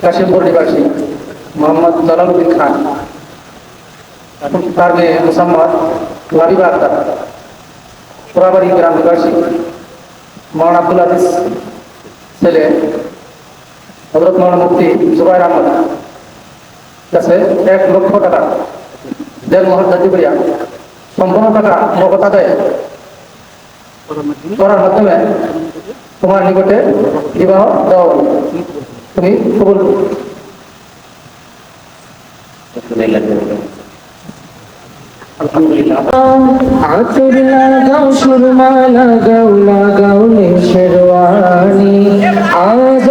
কাশিমপুর নিবাসী মোহাম্মদ জালালউদ্দিন খান, এখন তার মেয়ে মোসাম্মদ লাবিবা আক্তার পোড়াবাড়ি গ্রাম নিবাসী মহান আব্দুল আজিজ ছেলে হজরত মহান মুফতি জুবাইর আহমদ, কাছে এক লক্ষ টাকা, দেড় মহল জাতিপুরিয়া সম্পূর্ণ টাকা নগদ আদায় করার মাধ্যমে তোমার নিকটে বিবাহ দেওয়া আতর লাগাও সুরমা লাগাও লাগাও শেরওয়ানি আজ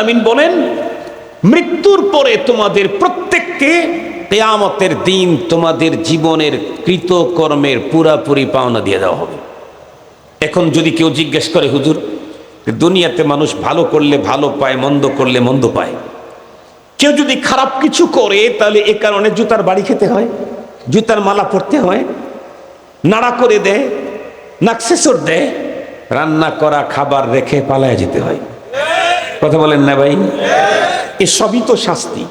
আমিন বলেন, মৃত্যুর পরে তোমাদের প্রত্যেককে কেয়ামতের দিন তোমাদের জীবনের কৃতকর্মের পুরাপুরি পাওনা দিয়ে দেওয়া হবে। এখন যদি কেউ জিজ্ঞেস করে, হুজুর, দুনিয়াতে মানুষ ভালো করলে ভালো পায়, মন্দ করলে মন্দ পায়? কেউ যদি খারাপ কিছু করে, তাহলে এ কারণে জুতার বাড়ি খেতে হয়, জুতার মালা পরতে হয়, নাড়া করে দেয়, নাকসেসর দেয়, রান্না করা খাবার রেখে পালায় যেতে হয়। কথা বলেন না ভাই। এ সবই তো শাস্তি।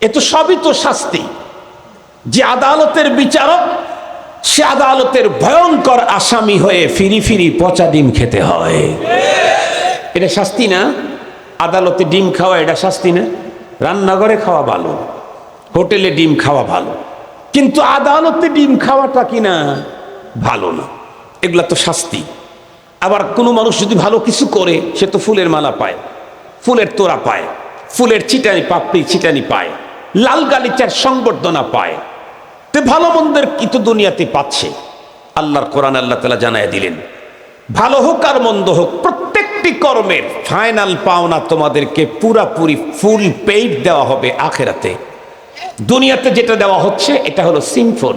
এ তো সবই তো শাস্তি। যে আদালতের বিচারক, সে আদালতের ভয়ঙ্কর আসামি হয়ে ফিরি ফিরি পচা ডিম খেতে হয়। এটা শাস্তি না? আদালতে ডিম খাওয়া এটা শাস্তি না? রান্নাঘরে খাওয়া ভালো, হোটেলে ডিম খাওয়া ভালো। কিন্তু আদালতে ডিম খাওয়াটা কিনা ভালো না। এগুলা তো শাস্তি। আবার কোনো মানুষ যদি ভালো কিছু করে, সে তো ফুলের মালা পায়, ফুলের তোড়া পায়, ফুলের ছিটানি পাপড়ি ছিটানি পায়, লাল গালিচার সংবর্ধনা পায়। তে ভালো মন্দের কি তো দুনিয়াতে পাচ্ছে? আল্লাহর কোরআন আল্লাহ তালা জানায় দিলেন, ভালো হোক আর মন্দ হোক, প্রত্যেকটি কর্মের ফাইনাল পাওনা তোমাদেরকে পুরাপুরি ফুল পেইড দেওয়া হবে আখেরাতে। দুনিয়াতে যেটা দেওয়া হচ্ছে, এটা হলো সিম্পল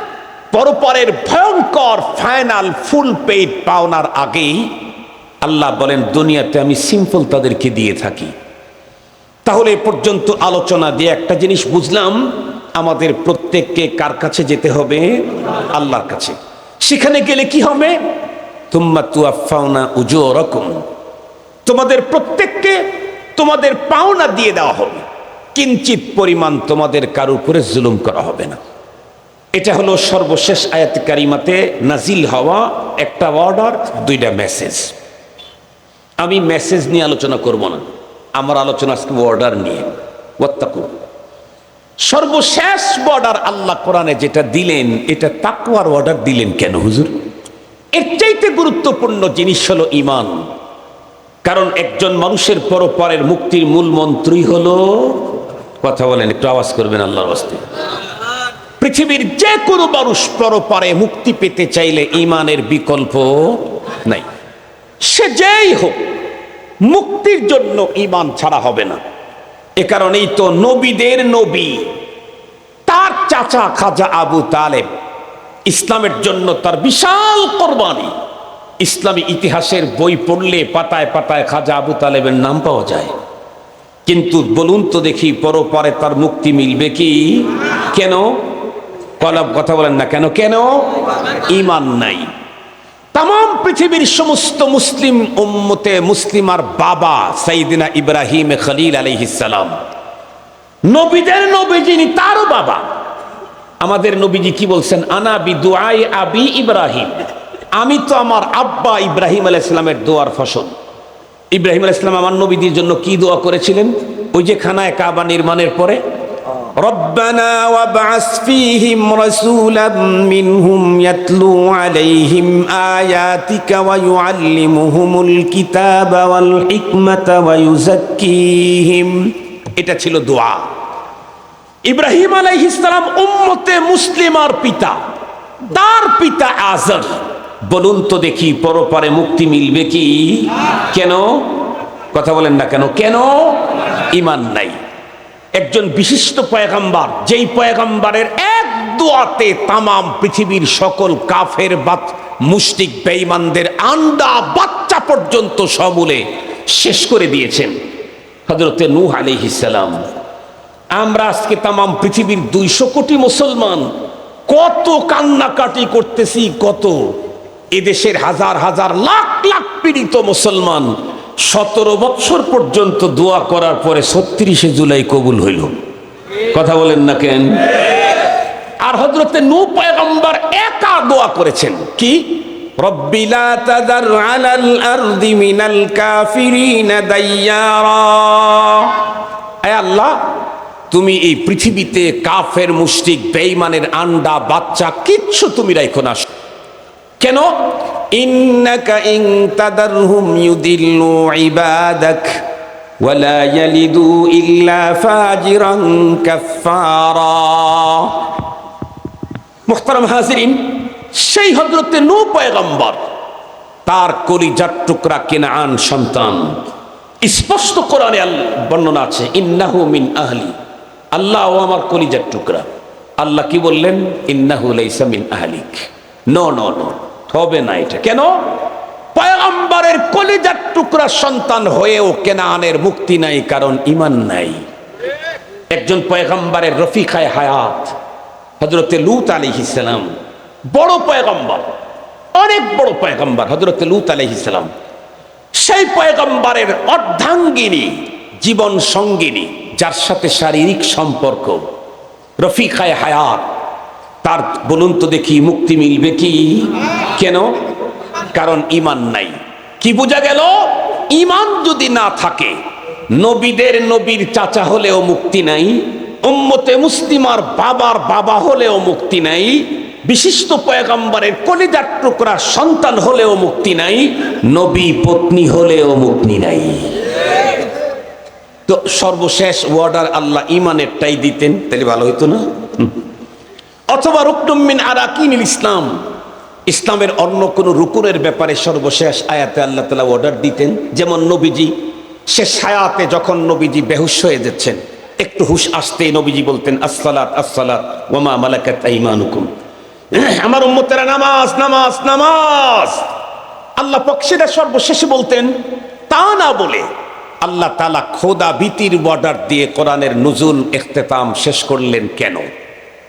পরপরের ভয়ঙ্কর ফাইনাল ফুল পেইড পাওনার আগেই আল্লাহ বলেন, দুনিয়াতে আমি সিম্পল তাদেরকে দিয়ে থাকি। তাহলে এ পর্যন্ত আলোচনা দিয়ে একটা জিনিস বুঝলাম, আমাদের প্রত্যেককে কার কাছে যেতে হবে? আল্লাহর কাছে। সেখানে গেলে কি হবে? তুম্মা তুয়াফাউনা উজো রকম তোমাদের প্রত্যেককে তোমাদের পাওনা দিয়ে দেওয়া হবে। কিঞ্চিত পরিমাণ তোমাদের কার উপরে জুলুম করা হবে না। এটা হলো সর্বশেষ আয়াত কারিমাতে নাজিল হওয়া একটা অর্ডার, দুইটা মেসেজ। আমি মেসেজ নিয়ে আলোচনা করব না। আমার আলোচনা আজকে অর্ডার নিয়ে। ওয়াত্তাকু সর্বশেষ বর্ডার আল্লাহ কোরআনে যেটা দিলেন, এটা তাকুয়ার অর্ডার দিলেন কেন হুজুর? এর চাইতে গুরুত্বপূর্ণ জিনিস হলো ইমান কারণ একজন মানুষের পরপরের মুক্তির মূল মন্ত্রই হলো, কথা বলেন, একটু আওয়াজ করবেন আল্লাহর পৃথিবীর যে কোনো মানুষ পরপারে মুক্তি পেতে চাইলে ইমানের বিকল্প নাই। সে যেই হোক, মুক্তির জন্য ইমান ছাড়া হবে না। এ কারণেই তো নবীদের নবী, তার চাচা খাজা আবু তালেব ইসলামের জন্য তার বিশাল কোরবানি। ইসলামী ইতিহাসের বই পড়লে পাতায় পাতায় খাজা আবু তালেবের নাম পাওয়া যায়। কিন্তু বলুন তো দেখি, পরপরে তার মুক্তি মিলবে কি? কেন? কলাব কথা বলেন না কেন? কেন? ইমান নাই। তাম পৃথিবীর সমস্ত মুসলিম উম্মতে মুসলিমার বাবা সাইদিনা ইব্রাহিম খলিল আলহিসাম নবীদের নবী যিনি তারও বাবা। আমাদের নবীজি কি বলছেন? আনা বি দুআই আবি ইব্রাহিম। আমি তো আমার আব্বা ইব্রাহিম আলাইসালামের দোয়ার ফসল। ইব্রাহিম আলাইসালাম আমার নবীদের জন্য কি দোয়া করেছিলেন? ওই যে খানায় কাবা নির্মাণের পরে ربنا وابعث فيهم رسولا منهم يتلو عليهم آياتك ويعلمهم الكتاب والحكمة ويزكيهم এটা ছিল দোয়া ইব্রাহিম আলাইহিসসালাম উম্মতে মুসলিমার পিতা তার পিতা আজর বলুন তো দেখি পরপারে মুক্তি মিলবে কি কেন কথা বলেন না কেন কেন ইমান নাই একজন বিশিষ্ট পয়গাম্বার, যেই পয়গাম্বারের এক দোয়াতে তামাম পৃথিবীর সকল কাফের বাত মুষ্টিক বেঈমানদের আন্ডা বাচ্চা পর্যন্ত সমূলে শেষ করে দিয়েছেন। হজরতে নূহ আলাইহিসসালাম আমরা আজকে তামাম পৃথিবীর দুইশো কোটি মুসলমান কত কান্নাকাটি করতেছি, কত এদেশের হাজার হাজার লাখ লাখ পীড়িত মুসলমান সতেরো বৎসর পর্যন্ত দোয়া করার পরে ছত্রিশে জুলাই কবুল হইল। কথা বলেন না কেন? আর হজরতে নূ পয়গম্বর একা দোয়া করেছেন। কি? আল্লাহ তুমি এই পৃথিবীতে কাফের মুশরিক বেঈমানের আন্ডা বাচ্চা কিচ্ছু তুমি রাখো না। কেন? ইন ইল্লা সেই হযরতে নূহ পয়গম্বর, তার কলিজার টুকরা কেনাআন সন্তান। স্পষ্ট কোরআনে বর্ণনা আছে, ইন্নাহু আহলি। আল্লাহ ও আমার কলিজার টুকরা। আল্লাহ কি বললেন? ইন্নাহু লাইসা মিন আহলিক। No no no. হবে না এটা। কেন? পয়গম্বরের কলিজার টুকরা সন্তান হয়েও কেনানের মুক্তি নাই, কারণ ইমান নাই। একজন পয়গম্বরের রফিকায় হায়াত হজরতে লুত আলিহিসাম বড় পয়গম্বর, অনেক বড় পয়গম্বর হজরতে লুত আলিহিসাম সেই পয়গম্বরের অর্ধাঙ্গিনী, জীবন সঙ্গিনী, যার সাথে শারীরিক সম্পর্ক, রফিকায় হায়াত তার বলুন তো দেখি মুক্তি মিলবে কি? কেন? কারণ ইমান নাই। কি বোঝা গেল? ইমান যদি না থাকে, নবীদের নবীর চাচা হলেও মুক্তি নাই, উম্মতে মুসলিমার বাবার বাবা হলেও মুক্তি নাই, বিশিষ্ট পয়গম্বরের কলিজার টুকরা সন্তান হলেও মুক্তি নাই, নবী পত্নী হলেও মুক্তি নাই। তো সর্বশেষ ওয়ার্ডার আল্লাহ ইমানেরটাই দিতেন, তাহলে ভালো হইতো না। অথবা রুকনুমিন আরাকিনিল ইসলাম। ইসলামের অন্য কোন রুকুনের ব্যাপারে সর্বশেষ আয়াতে আল্লাহ তালা অর্ডার দিতেন, যেমন নবীজি, শেষ আয়াতে যখন নবীজি বেহুশ হয়ে যাচ্ছেন, একটু হুশ আসতে নবীজি বলতেন, আসসালাত আসসালাত, ওমা মালাকাত আইমানুকুম। আমার উম্মতেরা, নামাজ নামাজ নামাজ। আল্লাহ পক্ষীরা সর্বশেষে বলতেন, তা না বলে আল্লাহ তালা খোদা ভীতির বর্ডার দিয়ে কোরআনের নজুল এখতেতাম শেষ করলেন কেন?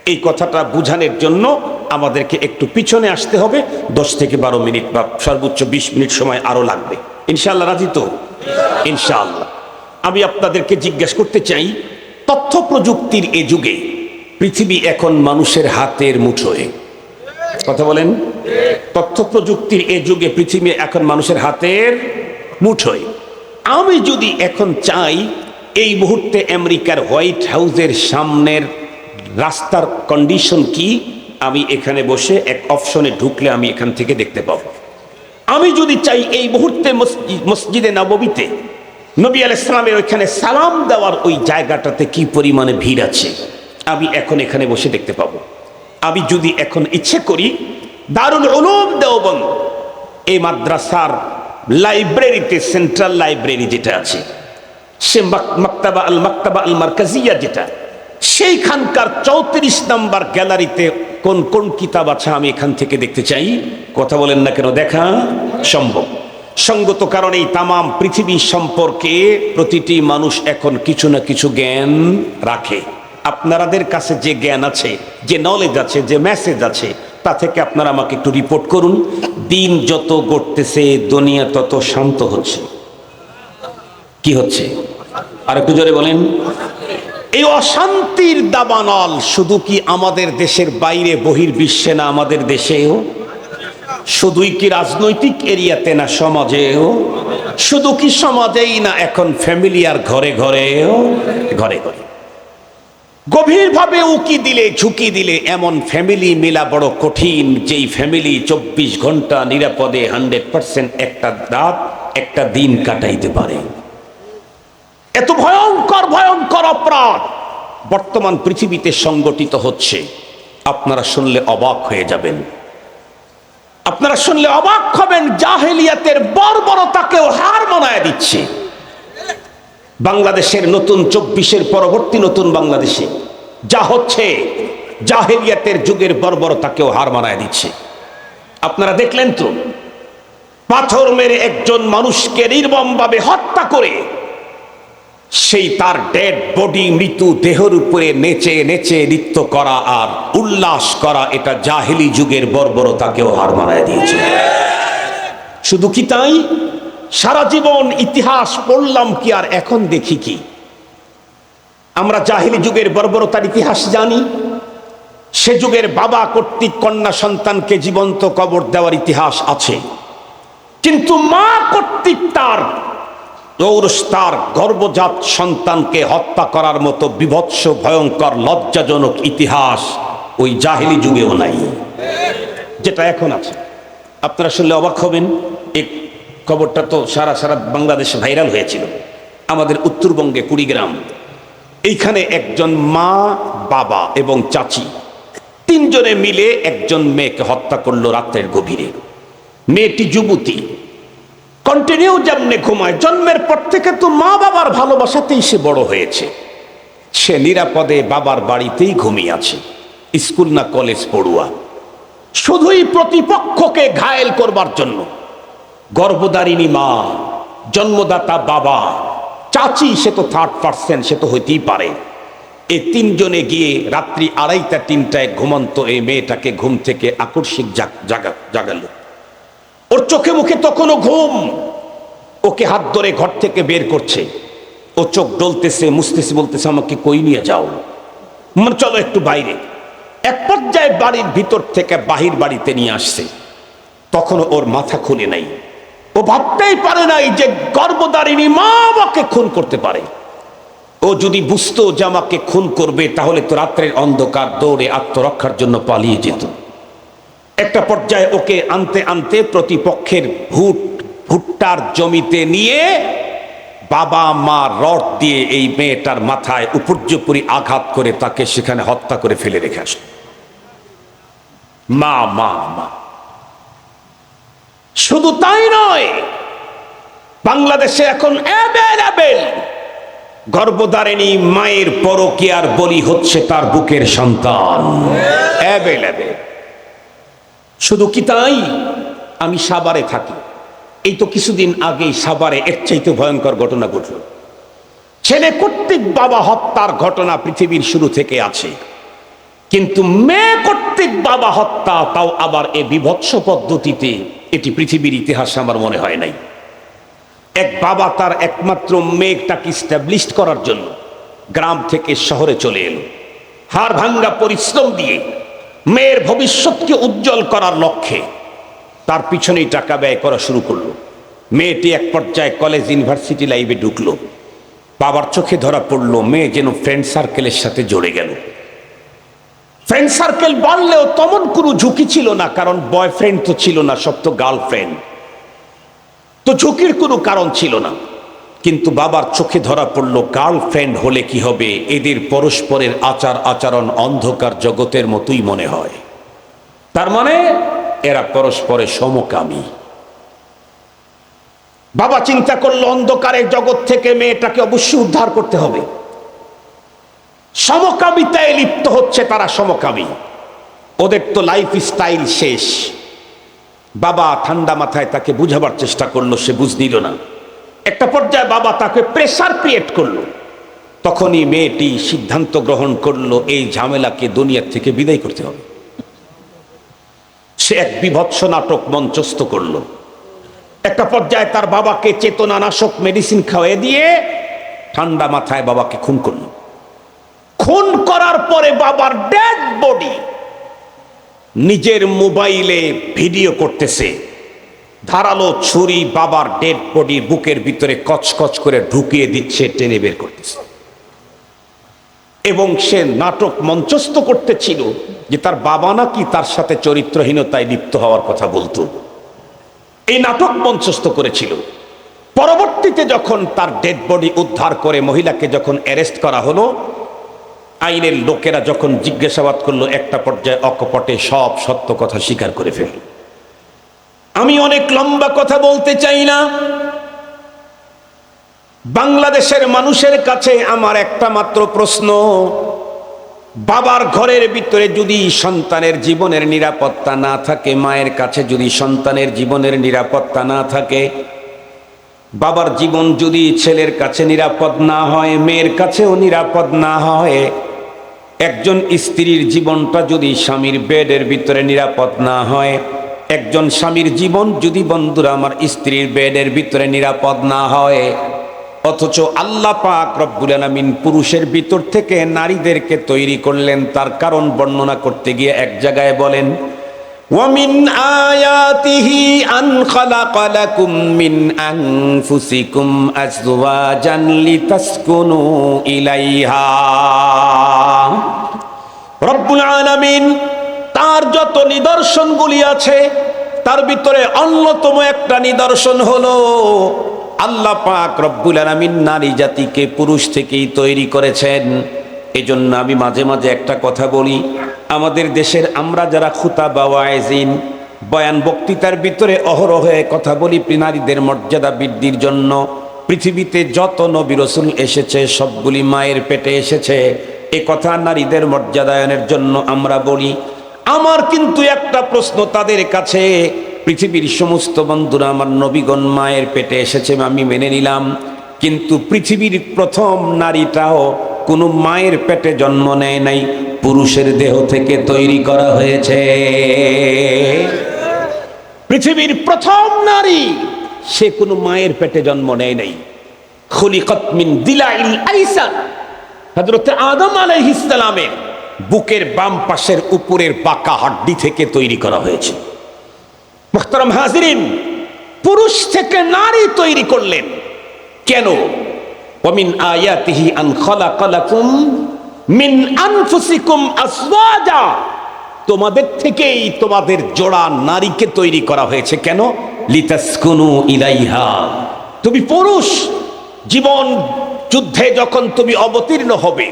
এই কথাটা বুঝানোর জন্য আমাদেরকে একটু পিছনে আসতে হবে। দশ থেকে বারো মিনিট বা সর্বোচ্চ বিশ মিনিট সময় আরও লাগবে। ইনশাল্লাহ রাজি তো? ইনশাআল্লাহ। আমি আপনাদেরকে জিজ্ঞেস করতে চাই, তথ্য প্রযুক্তির এ যুগে পৃথিবী এখন মানুষের হাতের মুঠোয়। কথা বলেন। তথ্য প্রযুক্তির এ যুগে পৃথিবী এখন মানুষের হাতের মুঠোয়। আমি যদি এখন চাই, এই মুহূর্তে আমেরিকার হোয়াইট হাউসের সামনের রাস্তার কন্ডিশন কি? আমি এখানে বসে এক অপশনে ঢুকলে আমি এখান থেকে দেখতে পাবো। আমি যদি চাই এই মুহূর্তে মসজিদে নববীতে নবী আল ইসলামের ওইখানে সালাম দেওয়ার ওই জায়গাটাতে কি পরিমাণে ভিড় আছে? আমি এখন এখানে বসে দেখতে পাবো। আমি যদি এখন ইচ্ছে করি, দারুল উলুম দেওবন্দ, এই মাদ্রাসার লাইব্রেরিতে সেন্ট্রাল লাইব্রেরি যেটা আছে, সে মাক- মাক্তাবা আল মাক্তাবা আল মার্কাজিয়া যেটা সেইখানকার চৌত্রিশ নাম্বার গ্যালারিতে কোন কোন কিতাব আছে আমি এখান থেকে দেখতে চাই? কথা বলেন না কেন, দেখা সম্ভব। সঙ্গত কারণে এই তামাম পৃথিবী সম্পর্কে প্রতিটি মানুষ এখন কিছু না কিছু জ্ঞান রাখে। আপনারাদের কাছে যে জ্ঞান আছে, যে নলেজ আছে, যে মেসেজ আছে, তা থেকে আপনারা আমাকে একটু রিপোর্ট করুন। দিন যত গড়তেছে, দুনিয়া তত শান্ত হচ্ছে। কি হচ্ছে? আর একটু জোরে বলেন। এই অশান্তির দাবানল শুধু কি আমাদের দেশের বাইরে বহির্বিশ্বে না আমাদের দেশেও? শুধুই কি রাজনৈতিক এরিয়াতে না সমাজেও? শুধু কি সমাজেই না এখন ফ্যামিলি আর ঘরে ঘরেও? ঘরে ঘরে। গভীরভাবে উকি দিলে, ঝুঁকি দিলে এমন ফ্যামিলি মেলা বড় কঠিন, যেই ফ্যামিলি চব্বিশ ঘণ্টা নিরাপদে হান্ড্রেড পার্সেন্ট একটা রাত একটা দিন কাটাইতে পারে। এত ভয়ঙ্কর ভয়ঙ্কর অপরাধ। বর্তমান পৃথিবীতে সংগঠিত হচ্ছে। আপনারা শুনলে অবাক হয়ে যাবেন। আপনারা শুনলে অবাক হবেন, জাহেলিয়াতের বর্বরতাকেও হার মানায় দিচ্ছে। বাংলাদেশের নতুন চব্বিশের পরবর্তী নতুন বাংলাদেশে যা হচ্ছে, জাহেলিয়াতের যুগের বর্বরতাকেও হার মানায় দিচ্ছে। আপনারা দেখলেন তো, পাথর মেরে একজন মানুষকে নির্মমভাবে হত্যা করে সেই তার ডেড বডি মৃত্যু দেহর উপরে নেচে নেচে নৃত্য করা আর উল্লাস করা এটা জাহেলি যুগের বর্বরতাকেও হার মানায় দিয়েছে। শুধু কি তাই? সারা জীবন ইতিহাস পড়লাম কি আর এখন দেখি কি? আমরা জাহিলি যুগের বর্বরতার ইতিহাস জানি। সে যুগের বাবা কর্তৃক কন্যা সন্তানকে জীবন্ত কবর দেওয়ার ইতিহাস আছে। কিন্তু মা কর্তৃক তার রৌরস তার গর্ভজাত সন্তানকে হত্যা করার মতো বিভৎস, ভয়ঙ্কর, লজ্জাজনক ইতিহাস ওই জাহিলি যুগেও নাই। যেটা এখন আছে। আপনারা শুনলে অবাক হবেন এই খবরটা তো সারা সারা বাংলাদেশে ভাইরাল হয়েছিল। আমাদের উত্তরবঙ্গে কুড়িগ্রাম। এইখানে একজন মা, বাবা এবং চাচি তিনজনে মিলে একজন মেয়েকে হত্যা করল রাত্রের গভীরে। মেয়েটি যুবতী। কন্টিনিউ যেমনে ঘুমায়, জন্মের পর থেকে তো মা বাবার ভালোবাসাতেই সে বড় হয়েছে। সে নিরাপদে বাবার বাড়িতেই ঘুমিয়ে আছে, স্কুল না কলেজ পড়ুয়া। শুধুই প্রতিপক্ষকে ঘায়েল করবার জন্য। গর্ভধারিণী মা, জন্মদাতা বাবা, চাচি সে তো থার্ড পার্সেন্ট সে তো হইতেই পারে। এই তিনজনে গিয়ে রাত্রি আড়াইটা, তিনটায় ঘুমন্ত এই মেয়েটাকে ঘুম থেকে আকস্মিক জাগ- জাগালো। ওর চোখে মুখে তখনও ঘুম। ওকে হাত ধরে ঘর থেকে বের করছে। ও চোখ ডলতেছে, মুছতেছে, বলতেছে, আমাকে কই নিয়ে যাও? মানে চলো একটু বাইরে। এক পর্যায়ে বাড়ির ভিতর থেকে বাহির বাড়িতে নিয়ে আসছে। তখনও ওর মাথা খুলে নাই। ও ভাবতেই পারে নাই যে গর্ভধারিণী মা আমাকে খুন করতে পারে। ও যদি বুঝতো যে আমাকে খুন করবে, তাহলে তো রাত্রের অন্ধকার দৌড়ে আত্মরক্ষার জন্য পালিয়ে যেত। একটা পর্যায়ে ওকে আনতে আনতে প্রতিপক্ষের ভুট ভুট্টার জমিতে নিয়ে বাবা মা রড দিয়ে এই মেয়েটার মাথায় উপর্যুপরি আঘাত করে তাকে সেখানে হত্যা করে ফেলে রেখে আসলো। মা মা মা। শুধু তাই নয়, বাংলাদেশে এখন অ্যাভেলেবেল গর্ভধারিণী মায়ের পরকিয়ার বলি হচ্ছে তার বুকের সন্তান। অ্যাভেলেবেল শুধু কি তাই? আমি সাবারে থাকি। এই তো কিছুদিন আগেই সাবারে এর চাইতে ভয়ঙ্কর ঘটনা ঘটল। ছেলে কর্তৃক বাবা হত্যার ঘটনা পৃথিবীর শুরু থেকে আছে। কিন্তু মেয়ে কর্তৃক বাবা হত্যা, তাও আবার এ বিভৎস পদ্ধতিতে এটি পৃথিবীর ইতিহাসে আমার মনে হয় নাই। এক বাবা তার একমাত্র মেয়েটাকে স্ট্যাবলিশ করার জন্য গ্রাম থেকে শহরে চলে এলো। হাড় ভাঙ্গা পরিশ্রম দিয়ে মেয়ের ভবিষ্যৎকে উজ্জ্বল করার লক্ষ্যে তার পিছনেই টাকা ব্যয় করা শুরু করল। মেয়েটি এক পর্যায়ে কলেজ ইউনিভার্সিটি লাইফে ঢুকলো। বাবার চোখে ধরা পড়ল, মেয়ে যেন ফ্রেন্ড সার্কেলের সাথে জড়ে গেল। ফ্রেন্ড সার্কেল বাড়লেও তেমন কোনো ঝুঁকি ছিল না, কারণ বয়ফ্রেন্ড তো ছিল না, সব তো গার্লফ্রেন্ড তো ঝুঁকির কোনো কারণ ছিল না। কিন্তু বাবার চোখে ধরা পড়ল গার্লফ্রেন্ড হলে কি হবে? এদের পরস্পরের আচার আচরণ অন্ধকার জগতের মতোই মনে হয়। তার মানে এরা পরস্পরের সমকামী। বাবা চিন্তা করল অন্ধকারের জগৎ থেকে মেয়েটাকে অবশ্যই উদ্ধার করতে হবে। সমকামিতায় লিপ্ত হচ্ছে তারা সমকামী। ওদের তো লাইফ স্টাইল শেষ। বাবা ঠান্ডা মাথায় তাকে বুঝাবার চেষ্টা করল, সে বুঝ নিল না। একটা পর্যায়ে বাবা তাকে প্রেসার ক্রিয়েট করল। তখনই মেয়েটি সিদ্ধান্ত গ্রহণ করল, এই ঝামেলাকে দুনিয়ার থেকে বিদায় করতে হবে। সে এক বিভৎস নাটক মঞ্চস্থ করল। একটা পর্যায়ে তার বাবাকে চেতনানাশক মেডিসিন খাওয়াই দিয়ে ঠান্ডা মাথায় বাবাকে খুন করল। খুন করার পরে বাবার ডেড বডি নিজের মোবাইলে ভিডিও করতেছে। ধারালো ছুরি বাবার ডেড বডি বুকের ভিতরে কচকচ করে ঢুকিয়ে দিচ্ছে, টেনে বের করতেছে। এবং সে নাটক মঞ্চস্থ করতেছিল যে তার বাবা নাকি তার সাথে চরিত্রহীনতায় লিপ্ত হওয়ার কথা বলতো। এই নাটক মঞ্চস্থ করেছিল। পরবর্তীতে যখন তার ডেড বডি উদ্ধার করে মহিলাকে যখন অ্যারেস্ট করা হলো, আইনের লোকেরা যখন জিজ্ঞাসাবাদ করল, একটা পর্যায়ে অকপটে সব সত্য কথা স্বীকার করে ফেলল। আমি অনেক লম্বা কথা বলতে চাই না। বাংলাদেশের মানুষের কাছে আমার একটা মাত্র প্রশ্ন, বাবার ঘরের ভিতরে যদি সন্তানের জীবনের নিরাপত্তা না থাকে, মায়ের কাছে যদি সন্তানের জীবনের নিরাপত্তা না থাকে, বাবার জীবন যদি ছেলের কাছে নিরাপদ না হয়, মেয়ের কাছেও নিরাপদ না হয়, একজন স্ত্রীর জীবনটা যদি স্বামীর বেডের ভিতরে নিরাপদ না হয় একজন স্বামীর জীবন যদি বন্ধুরা আমার স্ত্রীর বেডের ভিতরে নিরাপদ না হয় অথচ আল্লাহ পাক রব্বুল আলামিন পুরুষের ভিতর থেকে নারীদেরকে তৈরি করলেন তার কারণ বর্ণনা করতে গিয়ে এক জায়গায় বলেন ومن آياته أن خلق لكم من أنفسكم أزواجا لتسكنوا إليها রব্বুল আলামিন তার যত নিদর্শনগুলি আছে, তার ভিতরে অন্যতম একটা নিদর্শন হলো, আল্লাহ পাক রব্বুল আলামিন নারী জাতিকে পুরুষ থেকেই তৈরি করেছেন। এজন্য আমি মাঝে মাঝে একটা কথা বলি, আমাদের দেশের আমরা যারা খুতা বা ওয়াইজিন, বয়ান বক্তৃতার ভিতরে অহরহে কথা বলি নারীদের মর্যাদা বৃদ্ধির জন্য, পৃথিবীতে যত নবী রসুল এসেছে, সবগুলি মায়ের পেটে এসেছে। এ কথা নারীদের মর্যাদায়নের জন্য আমরা বলি আমার কিন্তু একটা প্রশ্ন তাদের কাছে। পৃথিবীর সমস্ত বন্ধুরা আমার নবীগণ মায়ের পেটে এসেছে, আমি মেনে নিলাম। কিন্তু পৃথিবীর প্রথম নারীটাও কোনো মায়ের পেটে জন্ম নেয় নাই, পুরুষের দেহ থেকে তৈরি করা হয়েছে। পৃথিবীর প্রথম নারী, সে কোনো মায়ের পেটে জন্ম নেয় নাই। খলিকত মিন দিলাইল আইসান হযরত আদম আলাইহিস সালামের বুকের বাম পাশের উপরের বাঁকা হাড্ডি থেকে তৈরি করা হয়েছে। মুহতারাম হাজিরিন, পুরুষ থেকে নারী তৈরি করলেন। কেন? ওমিন আয়াতিহি আন খালাকালাকুম মিন আনফুসিকুম আসওয়াজা তোমাদের থেকেই তোমাদের জোড়া নারীকে তৈরি করা হয়েছে। কেন? লিতাসকুনু ইলাইহা। তুমি পুরুষ, জীবন যুদ্ধে যখন তুমি অবতীর্ণ হবে,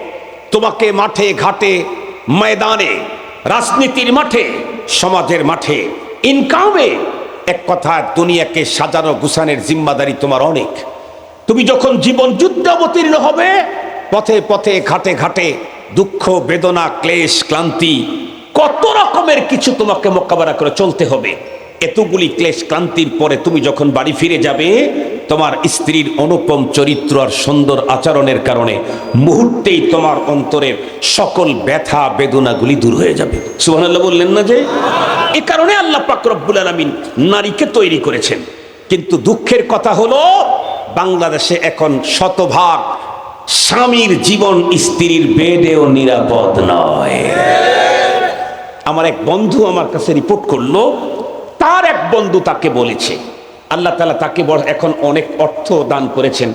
তোমাকে মাঠে, ঘাটে ময়দানে, রাজনীতির মাঠে, সমাজের মাঠে। ইনকামে, এক কথা, দুনিয়াকে সাজানো গুছানের জিম্মাদারি তোমার অনেক। তুমি যখন জীবন যুদ্ধ অবতীর্ণ হবে, পথে পথে, ঘাটে ঘাটে, দুঃখ, বেদনা, ক্লেশ, ক্লান্তি, কত রকমের কিছু তোমাকে মোকাবেলা করে চলতে হবে। এতগুলি ক্লেশ ক্লান্তির পরে তুমি যখন বাড়ি ফিরে যাবে, তোমার স্ত্রীর অনুপম চরিত্র আর সুন্দর আচরণের কারণে মুহূর্তেই তোমার অন্তরের সকল ব্যথা, বেদনাগুলি দূর হয়ে যাবে। সুবহানাল্লাহ বললেন না যে? এ কারণে আল্লাহ পাক রব্বুল আলামিন নারীকে তৈরি করেছেন। কিন্তু দুঃখের কথা হলো, বাংলাদেশে এখন শতভাগ স্বামীর জীবন স্ত্রীর বেডেও নিরাপদ নয়। আমার এক বন্ধু আমার কাছে রিপোর্ট করল বন্ধু তাকে বলেছে। আল্লাহ তালা তাকে এখন অনেক অর্থ দান করেছেন।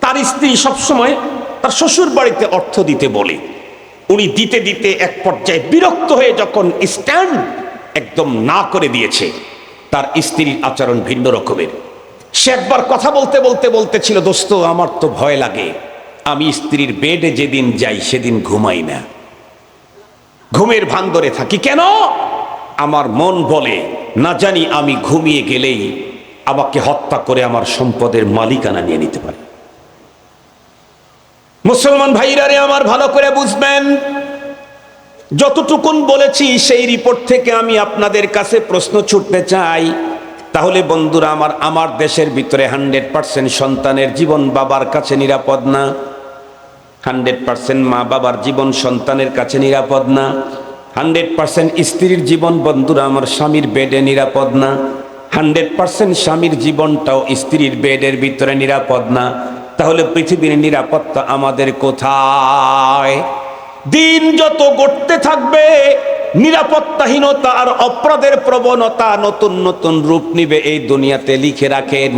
তার স্ত্রী সবসময় তার শ্বশুর বাড়িতে অর্থ দিতে বলে। উনি দিতে দিতে এক পর্যায়ে বিরক্ত হয়ে যখন স্ট্যান্ড একদম না করে দিয়েছে, তার স্ত্রীর আচরণ ভিন্ন রকমের। সে একবার কথা বলতে বলতে বলতেছিল, দোস্ত, আমার তো ভয় লাগে। আমি স্ত্রীর বেডে যেদিন যাই, সেদিন ঘুমাই না। ঘুমের ভান ধরে থাকি। কেন? আমার মন বলে না জানি আমি ঘুমিয়ে গেলেই আমাকে হত্যা করে আমার সম্পদের মালিকানা নিয়ে নিতে পারে। মুসলমান ভাইরা রে, আমার ভালো করে বুঝবেন। যতটুকুন বলেছি সেই রিপোর্ট থেকে আমি আপনাদের কাছে প্রশ্ন ছুটতে চাই। তাহলে বন্ধুরা, আমার আমার দেশের ভিতরে হান্ড্রেড পার্সেন্ট সন্তানের জীবন বাবার কাছে নিরাপদ না? হান্ড্রেড পার্সেন্ট মা বাবার জীবন সন্তানের কাছে নিরাপদ না? হান্ড্রেড পার্সেন্ট স্ত্রীর জীবন, বন্ধুরা, আমার স্বামীর বেডে নিরাপদ না। হান্ড্রেড পার্সেন্ট স্বামীর জীবনটাও স্ত্রীর বেডের ভিতরে নিরাপদ না। তাহলে পৃথিবীর নিরাপত্তা আমাদের কোথায়? দিন যত গড়তে থাকবে, নিরাপত্তাহীনতা আর অপরাধের প্রবণতা নতুন নতুন রূপ নিবে এই দুনিয়াতে, লিখে রাখেন।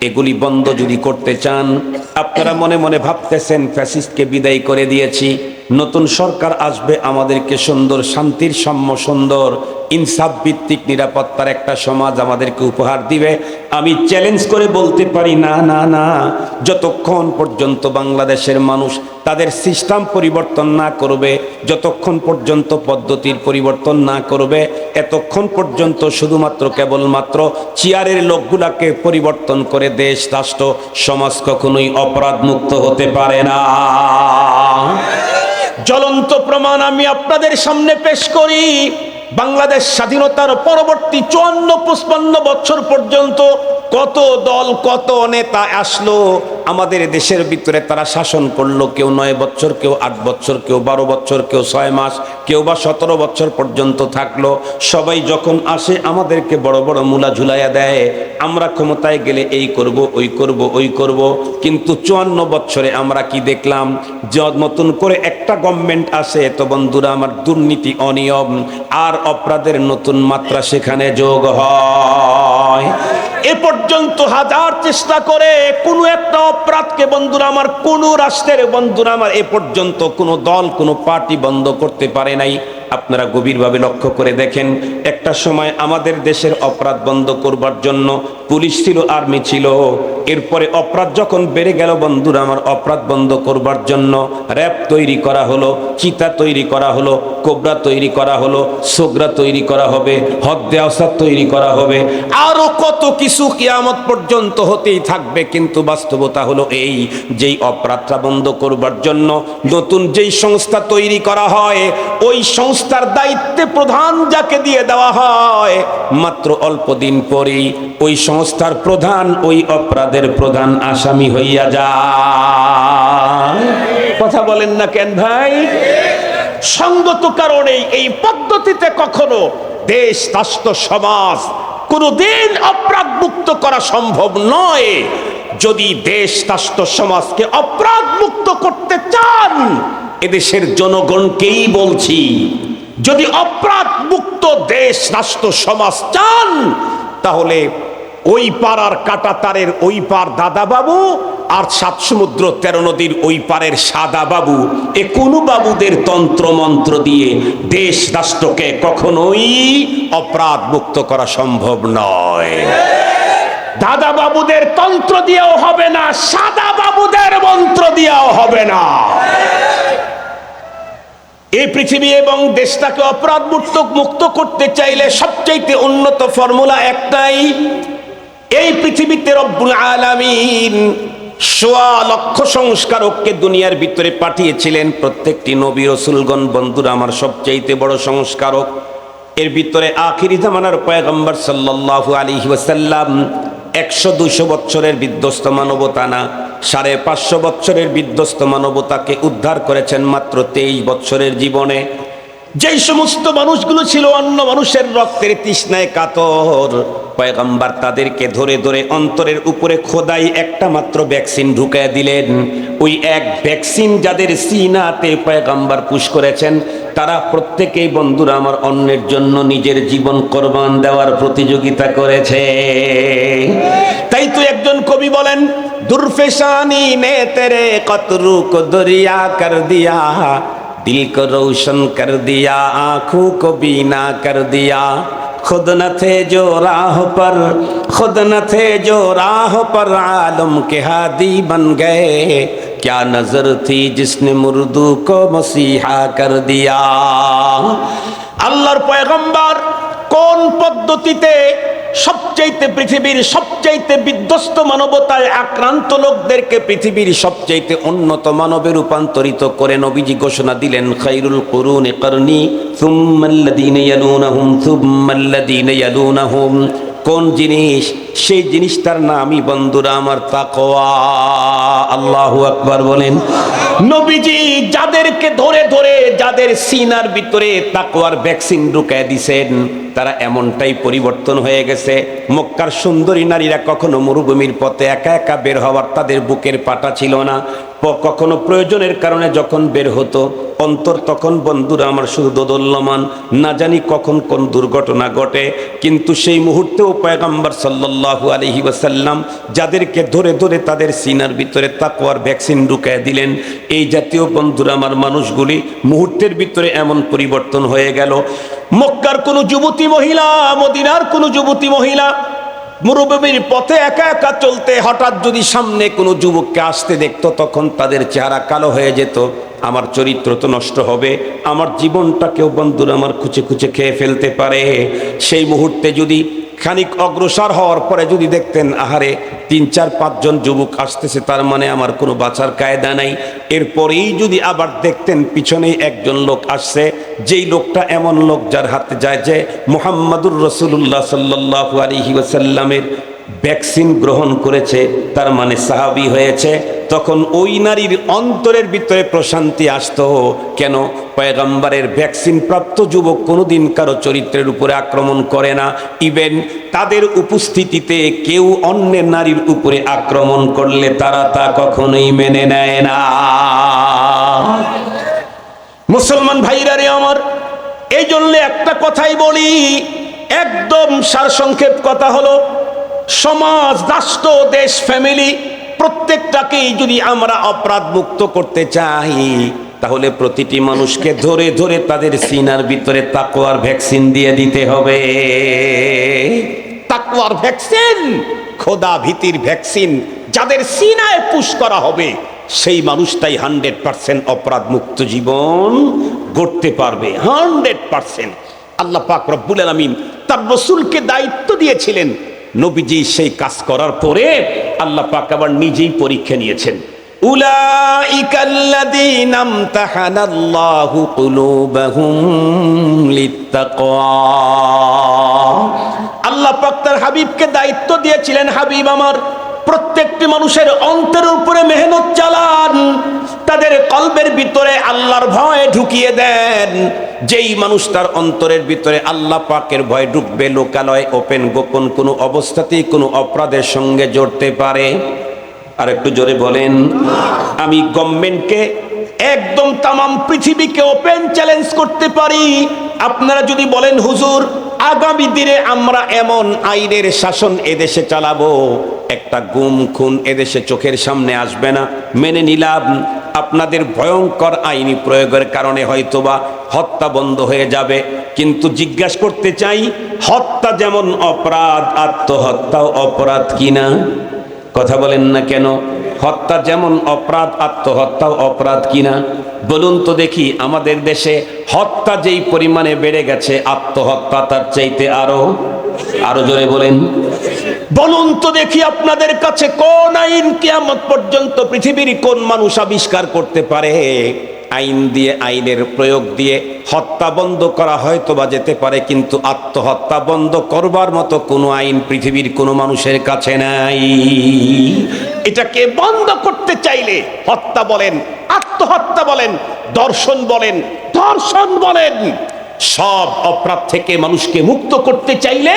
এগুলি বন্ধ যদি করতে চান, আপনারা মনে মনে ভাবতেছেন, ফ্যাসিস্টকে বিদায় করে দিয়েছি। নতুন সরকার আসবে আমাদেরকে সুন্দর, শান্তির, সাম্য, সুন্দর, ইনসাফ ভিত্তিক নিরাপত্তার একটা সমাজ আমাদেরকে উপহার দিবে। আমি চ্যালেঞ্জ করে বলতে পারি, না না না, যতক্ষণ পর্যন্ত বাংলাদেশের মানুষ তাদের সিস্টেম পরিবর্তন না করবে, যতক্ষণ পর্যন্ত পদ্ধতির পরিবর্তন না করবে, এতক্ষণ পর্যন্ত শুধুমাত্র কেবলমাত্র চেয়ারের লোকগুলাকে পরিবর্তন করে দেশ, রাষ্ট্র, সমাজ কখনোই অপরাধ মুক্ত হতে পারে না। জ্বলন্ত প্রমাণ আমি আপনাদের সামনে পেশ করি। বাংলাদেশ স্বাধীনতার পরবর্তী চুয়ান্ন পঁচপান্ন বছর পর্যন্ত কত দল, কত নেতা আসলো, আমাদের দেশের ভিতরে তারা শাসন করল, কেউ নয় বছর, কেউ আট বছর, কেউ বারো বছর, কেউ ছয় মাস, কেউ বা সতেরো বছর পর্যন্ত থাকল। সবাই যখন আসে, আমাদেরকে বড় বড় মূলা ঝুলাইয়া দেয়, আমরা ক্ষমতায় গেলে এই করব, ওই করব ওই করব। কিন্তু চুয়ান্ন বছরে আমরা কি দেখলাম? যে নতুন করে একটা গভর্নমেন্ট আসে, তো বন্ধুরা, আমার দুর্নীতি অনিয়ম, আর অপরাধের নতুন মাত্রা সেখানে যোগ হয়। এ পর্যন্ত হাজার চেষ্টা করে, কোনো একটা অপরাধকে বন্ধুরা আমার, কোনো রাষ্ট্রের বন্ধুরা আমার এ পর্যন্ত কোনো দল, কোনো পার্টি বন্ধ করতে পারে নাই। আপনারা গভীরভাবে লক্ষ্য করে দেখেন, একটা সময় আমাদের দেশের অপরাধ বন্ধ করবার জন্য পুলিশ ছিল, আর্মি ছিল। এরপরে অপরাধ যখন বেড়ে গেল, বন্ধুরা, আমার অপরাধ বন্ধ করবার জন্য র্যাব তৈরি করা হলো, চিতা তৈরি করা হলো, কোবরা তৈরি করা হলো, সোগরা তৈরি করা হবে হদ্দে আসাদ তৈরি করা হবে। আরও কত কিছু কিয়ামত পর্যন্ত হতেই থাকবে, কিন্তু বাস্তবতা হলো এই, যেই অপরাধটা বন্ধ করবার জন্য নতুন যেই সংস্থা তৈরি করা হয়, ওই সংস্থার দায়িত্বে প্রধান যাকে দিয়ে দেওয়া হয়, মাত্র অল্প দিন পরেই ওই সংস্থার প্রধান, ওই অপরাধের প্রধান আসামি হইয়া যায়। কথা বলেন না কেন ভাই? সঙ্গত কারণেই এই পদ্ধতিতে কখনো দেশ, রাষ্ট্র, সমাজ কোনোদিন অপরাধ মুক্ত করা সম্ভব নয়। যদি দেশ, রাষ্ট্র, সমাজকে অপরাধ মুক্ত করতে চান, এদেশের জনগণকেই বলছি যদি অপরাধ মুক্ত দেশ, রাষ্ট্র, সমাজ চান, তাহলে ওই পাড়ার কাটা তারের ওই পার দাদা বাবু আর সাত সমুদ্র তেরো নদীর ওই পারের সাদা বাবু এ কোন বাবুদের তন্ত্র মন্ত্র দিয়ে দেশ, রাষ্ট্রকে কখনোই অপরাধ মুক্ত করা সম্ভব নয়। দাদা বাবুদের তন্ত্র দিয়েও হবে না সাদা বাবুদের মন্ত্র দিয়েও হবে না। এই পৃথিবী এবং দেশটাকে অপরাধ মুক্ত করতে চাইলে সবচাইতে উন্নত ফর্মুলা একটাই, এই পৃথিবীতে রব্বুল আলামিন সোয়া লক্ষ সংস্কারককে দুনিয়ার ভিতরে পাঠিয়েছিলেন। প্রত্যেকটি নবী রসুলগণ, বন্ধুরা আমার সবচাইতে বড় সংস্কারক। এর ভিতরে আখিরি জামানার পয়গম্বর সাল্লাল্লাহু আলাইহি ওয়াসাল্লাম একশো দুশো বছরের বিধ্বস্ত মানবতা না। সাড়ে পাঁচশো বছরের বিধ্বস্ত মানবতাকে উদ্ধার করেছেন মাত্র তেইশ বছরের জীবনে। যেই সমস্ত মানুষগুলো ছিল অন্য মানুষের রক্তের তৃষ্ণায় কাতর, পয়গম্বার তাদেরকে ধরে ধরে অন্তরের উপরে খোদাই একটা মাত্র ভ্যাকসিন ঢুকায় দিলেন। ওই এক ভ্যাকসিন যাদের সিনাতে পয়গম্বার পুশ করেছেন, তারা প্রত্যেকেই বন্ধুরা আমার অন্যের জন্য নিজের জীবন কোরবান দেওয়ার প্রতিযোগিতা করেছে। তাই তো একজন কবি বলেন درفشانی نے تیرے قطرو کو دریا کر دیا، دل کو روشن کر دیا، آنکھوں کو بینا کر دیا۔ خود نہ تھے جو راہ پر، خود نہ تھے جو راہ پر عالم کے ہادی بن گئے۔ کیا نظر تھی جس نے مردو کو مسیحا کر دیا؟ اللہ پیغمبر کون پدتی تے সবচাইতে পৃথিবীর সবচাইতে বিধ্বস্ত মানবতায় আক্রান্ত লোকদেরকে পৃথিবীর সবচাইতে উন্নত মানবে রূপান্তরিত করে নবীজি ঘোষণা দিলেন, খাইরুল করুন করনি, সুম্মাল্লাযীনা ইয়ালুনাহুম সুম্মাল্লাযীনা ইয়ালুনাহুম। কোন জিনিস? সেই জিনিসটার নামই বন্ধুরা আমার তাকওয়া। আল্লাহু আকবার বলেন। নবীজি যাদেরকে ধরে ধরে যাদের সিনার ভিতরে তাকওয়ার ভ্যাকসিন ঢুকায় দিছেন, তারা এমনটাই পরিবর্তন হয়ে গেছে। মক্কার সুন্দরী নারীরা কখনো মরুভূমির পথে একা একা বের হওয়ার তাদের বুকের পাটা ছিল না। কখনো প্রয়োজনের কারণে যখন বের হতো, অন্তর তখন, বন্ধুরা, আমার শুধু দোদল্যমান। না জানি কখন কোন দুর্ঘটনা ঘটে। কিন্তু সেই মুহূর্তেও পয়গম্বর সাল্লাল্লাহু আলহি ওয়াসাল্লাম যাদেরকে ধরে ধরে তাদের সিনার ভিতরে তাকওয়ার ভ্যাকসিন ঢুকায় দিলেন। এই জাতীয়, বন্ধুরা, আমার মানুষগুলি মুহূর্তের ভিতরে এমন পরিবর্তন হয়ে গেল। মক্কার কোনো যুবতী মহিলা, মদিনার কোনো যুবতী মহিলা মুরব্বীর পথে একা একা চলতে হঠাৎ যদি সামনে কোনো যুবককে আসতে দেখতো, তখন তাদের চেহারা কালো হয়ে যেত। আমার চরিত্র তো নষ্ট হবে, আমার জীবনটা কেউ বন্ধুরা আমার খুঁচে খুঁচে খেয়ে ফেলতে পারে। সেই মুহূর্তে যদি খানিক অগ্রসর হওয়ার পরে যদি দেখতেন, আহারে, তিন, চার পাঁচজন যুবক আসতেছে, তার মানে আমার কোনো বাঁচার কায়দা নাই। এরপরেই যদি আবার দেখতেন, পিছনেই একজন লোক আসছে, যেই লোকটা এমন লোক যার হাতে যায় যে মোহাম্মদুর রসুল্লাহ সাল্লাহ আলহি ওসাল্লামের ভ্যাকসিন গ্রহণ করেছে, তার মানে সাহাবি হয়েছে। তখন ওই নারীর অন্তরের ভিতরে প্রশান্তি আসত। কেন? পয়গম্বরের ভ্যাকসিন প্রাপ্ত যুবক কোনোদিন কারও চরিত্রের উপরে আক্রমণ করে না। ইভেন তাদের উপস্থিতিতে কেউ অন্যের নারীর উপরে আক্রমণ করলে তারা তা কখনোই মেনে নেয় না। মুসলমান ভাইরা রে আমার এই জন্য একটা কথাই বলি, একদম সারসংক্ষেপ কথা হলো সমাজ, রাষ্ট্র, দেশ ফ্যামিলি প্রত্যেকটাকেই যদি আমরা অপরাধ মুক্ত করতে চাই, তাহলে প্রতিটি মানুষকে ধরে ধরে তাদের সিনার ভিতরে তাকোয়ার ভ্যাকসিন দিয়ে দিতে হবে। তাকওয়ার ভ্যাকসিন, খোদা ভীতির ভ্যাকসিন, যাদের সিনায় পুশ করা হবে, সেই মানুষটাই হান্ড্রেড পার্সেন্ট অপরাধ মুক্ত জীবন গড়তে পারবে, হান্ড্রেড পার্সেন্ট। আল্লাহ পাক রব্বুল আলমিন তার রসুলকে দায়িত্ব দিয়েছিলেন নবীজি সেই কাজ করার পরে আল্লাহ পাক আবার নিজেই পরীক্ষা নিয়েছেন أولئك الذين امتحن الله قلوبهم للتقوى আল্লাহ পাক তার হাবিবকে দায়িত্ব দিয়েছিলেন হাবিব আমার প্রত্যেকটি মানুষের অন্তরের উপরে মেহনত চালান। তাদের কলবের ভিতরে আল্লাহর ভয় ঢুকিয়ে দেন। যেই মানুষ তার অন্তরের ভিতরে আল্লাহ পাকের ভয় ঢুকবে, লোকালয় ওপেন, গোপন, কোনো অবস্থাতেই কোনো অপরাধের সঙ্গে জড়তে পারে। আর একটু জোরে বলেন, আমি গভর্নমেন্টকে একদম তামাম পৃথিবীকে ওপেন চ্যালেঞ্জ করতে পারি। আপনারা যদি বলেন, হুজুর আগামী দিনে আমরা এমন আইনের শাসন এদেশে চালাবো, একটা গুম খুন এদেশে চোখের সামনে আসবে না। মেনে নিলাম, আপনাদের ভয়ঙ্কর আইনি প্রয়োগের কারণে হয়তোবা হত্যা বন্ধ হয়ে যাবে। কিন্তু জিজ্ঞাসা করতে চাই, হত্যা যেমন অপরাধ, আত্মহত্যাও অপরাধ কিনা? কথা বলেন না কেন? হত্যা যেমন অপরাধ, আত্মহত্যাও অপরাধ কিনা? বলুন তো দেখি, আমাদের দেশে হত্যা যেই পরিমাণে বেড়ে গেছে, আত্মহত্যা তার চাইতে আরও আরও জোরে বলেন। বলুন তো দেখি আপনাদের কাছে কোন আইন কেয়ামত পর্যন্ত পৃথিবীর কোন মানুষ আবিষ্কার করতে পারে? আইন দিয়ে, আইনের প্রয়োগ দিয়ে হত্যা বন্ধ করা হয়তো বা যেতে পারে, কিন্তু আত্মহত্যা বন্ধ করবার মতো কোনো আইন পৃথিবীর কোনো মানুষের কাছে নাই। এটাকে বন্ধ করতে চাইলে হত্যা বলেন, আত্মহত্যা বলেন, দর্শন বলেন, ধর্ষণ বলেন। সব অপরাধ থেকে মানুষকে মুক্ত করতে চাইলে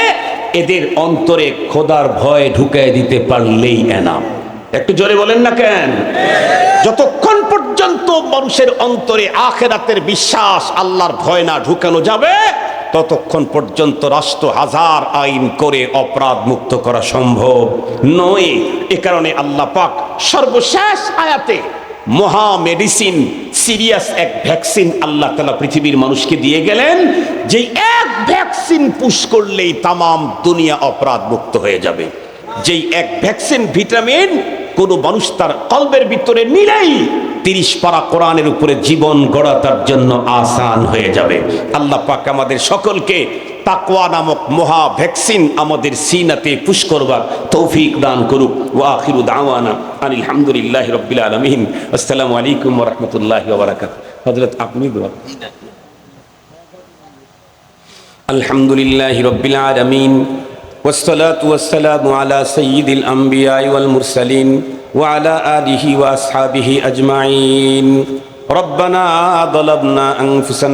এদের অন্তরে খোদার ভয় ঢুকায় দিতে পারলেই এনাম। একটু জোরে বলেন না কেন? যতক্ষণ পর্যন্ত মানুষের অন্তরে আখেরাতের বিশ্বাস আল্লাহর ভয় না ঢুকানো যাবে, ততক্ষণ পর্যন্ত রাষ্ট্র হাজার আইন করে অপরাধ মুক্ত করা সম্ভব নয়। এ কারণে আল্লাহ পাক সর্বশেষ আয়াতে মহা মেডিসিন, সিরিয়াস এক ভ্যাকসিন আল্লাহ তালা পৃথিবীর মানুষকে দিয়ে গেলেন যে এক ভ্যাকসিন পুশ করলেই তামাম দুনিয়া অপরাধ মুক্ত হয়ে যাবে। যেই এক ভ্যাকসিন ভিটামিন কোনো মানুষ তার কলবের ভিতরে নিলেই তিরিশ পারা কোরআনের উপরে জীবন গড়া তার জন্য আসান হয়ে যাবে। আল্লাহ পাক আমাদের সকলকে তাকওয়া নামক মহা ভ্যাকসিন আমাদের সিনাতে পুশ করবার তৌফিক দান করুক। ওয়া আখিরু দাওয়ানা আনিল হামদুলিল্লাহি রাব্বিল আলামিন। আসসালামু আলাইকুম রাহমাতুল্লাহি ওয়া বারাকাতুহু। হযরত আপনি দোয়া আলহামদুলিল্লাহি রাব্বিল আলামিন। والصلاة والسلام على سيد الأنبياء والمرسلين وعلى آله وأصحابه أجمعين. ربنا ظلمنا أنفسنا